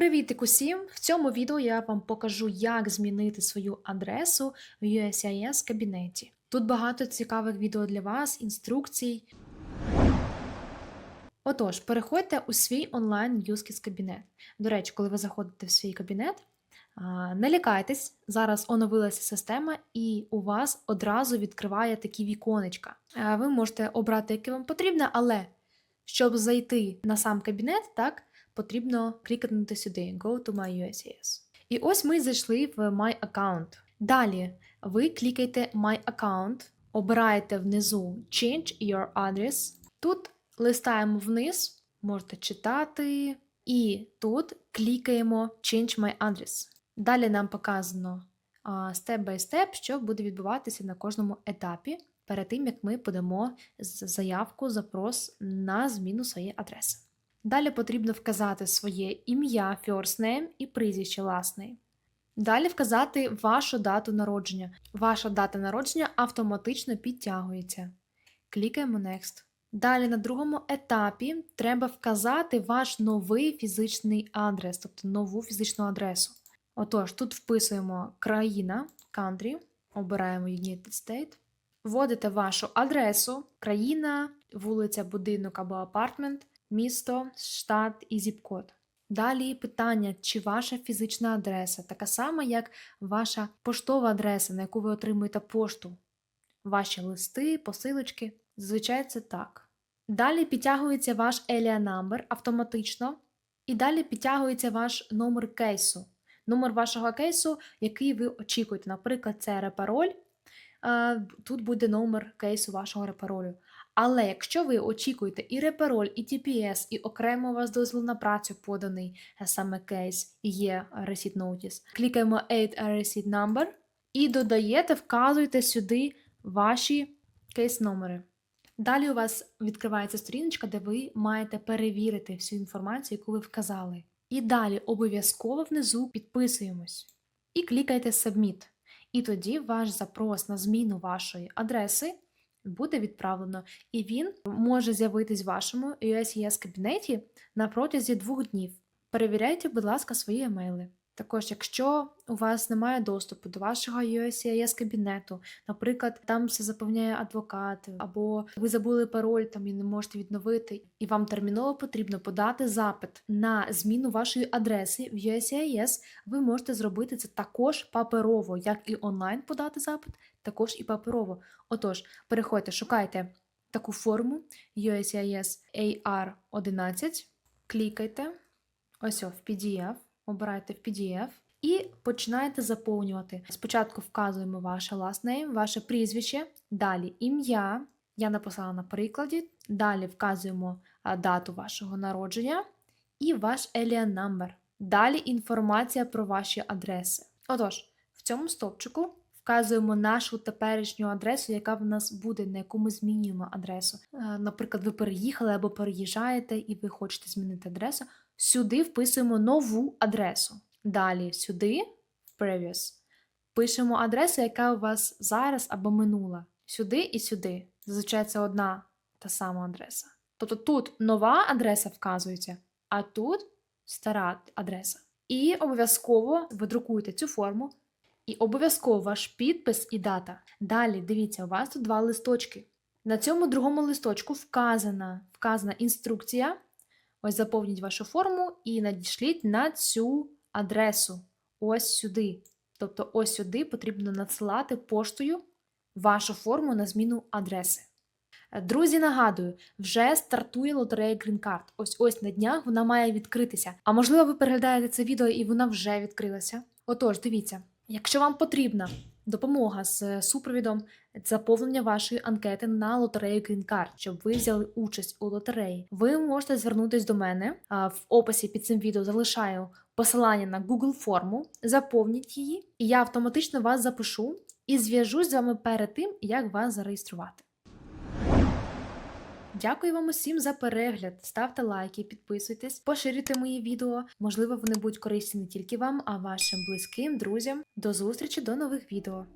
Привіт усім! В цьому відео я вам покажу, як змінити свою адресу в USIS кабінеті. Тут багато цікавих відео для вас, інструкцій. Отож, переходьте у свій онлайн юзкіс кабінет. До речі, коли ви заходите в свій кабінет, не лякайтесь, зараз оновилася система, і у вас одразу відкриває такі віконечка. Ви можете обрати, яке вам потрібно, але щоб зайти на сам кабінет, так, потрібно клікнути сюди Go to my USIS. І ось ми зайшли в My Account. Далі ви клікаєте My Account, обираєте внизу Change Your Address. Тут листаємо вниз, можете читати, і тут клікаємо Change My Address. Далі нам показано степ by степ, що буде відбуватися на кожному етапі перед тим, як ми подамо заявку, запрос на зміну своєї адреси. Далі потрібно вказати своє ім'я first name і прізвище name. Далі вказати вашу дату народження. Ваша дата народження автоматично підтягується. Клікаємо Next. Далі на другому етапі треба вказати ваш новий фізичний адрес, тобто нову фізичну адресу. Отож, тут вписуємо країна, country, обираємо United States, вводите вашу адресу, країна, вулиця, будинок або апартмент, місто, штат і зіп-код. Далі питання, чи ваша фізична адреса така сама, як ваша поштова адреса, на яку ви отримуєте пошту, ваші листи, посилочки. Зазвичай це так. Далі підтягується ваш Elia number автоматично, і далі підтягується ваш номер кейсу. Номер вашого кейсу, який ви очікуєте. Наприклад, це репароль. Е, Тут буде номер кейсу вашого репаролю. Але якщо ви очікуєте і репероль, і TPS, і окремо у вас дозвіл на працю поданий е, саме кейс, і є Receipt Notice, клікаємо Add Receipt Number і додаєте, вказуєте сюди ваші кейс-номери. Далі у вас відкривається сторіночка, де ви маєте перевірити всю інформацію, яку ви вказали. І далі обов'язково внизу підписуємось і клікайте Submit. І тоді ваш запрос на зміну вашої адреси буде відправлено, і він може з'явитись в вашому USES кабінеті на протязі двох днів. Перевіряйте, будь ласка, свої емейли. Також, якщо у вас немає доступу до вашого USCIS кабінету, наприклад, там все заповняє адвокат, або ви забули пароль там і не можете відновити, і вам терміново потрібно подати запит на зміну вашої адреси в USCIS, ви можете зробити це також паперово, як і онлайн подати запит, також і паперово. Отож, переходьте, шукайте таку форму USCIS AR11, клікайте, ось в PDF, обирайте в PDF і починаєте заповнювати. Спочатку вказуємо ваше name, ваше прізвище, далі ім'я. Я написала на прикладі, далі вказуємо дату вашого народження і ваш alien number. Далі інформація про ваші адреси. Отож, в цьому стопчику вказуємо нашу теперішню адресу, яка в нас буде, на яку ми змінюємо адресу. Е, Наприклад, ви переїхали або переїжджаєте, і ви хочете змінити адресу. Сюди вписуємо нову адресу. Далі сюди, в previous, пишемо адресу, яка у вас зараз або минула. Сюди і сюди. Зазвичай це одна та сама адреса. Тобто тут нова адреса вказується, а тут стара адреса. І обов'язково ви друкуєте цю форму, і обов'язково ваш підпис і дата. Далі, дивіться, у вас тут два листочки. На цьому другому листочку вказана, вказана інструкція. Ось заповніть вашу форму і надішліть на цю адресу. Ось сюди. Тобто, ось сюди потрібно надсилати поштою вашу форму на зміну адреси. Е, Друзі, нагадую, вже стартує лотерея Green Card. Ось ось на днях вона має відкритися. А можливо, ви переглядаєте це відео і вона вже відкрилася. Отож, дивіться, якщо вам потрібна допомога з е, супровідом заповнення вашої анкети на лотерею Green щоб ви взяли участь у лотереї, ви можете звернутися до мене. В описі під цим відео залишаю посилання на Google форму, заповніть її, і я автоматично вас запишу і зв'яжусь з вами перед тим, як вас зареєструвати. Дякую вам усім за перегляд. Ставте лайки, підписуйтесь, поширюйте мої відео. Можливо, вони будуть корисні не тільки вам, а вашим близьким, друзям. До зустрічі до нових відео.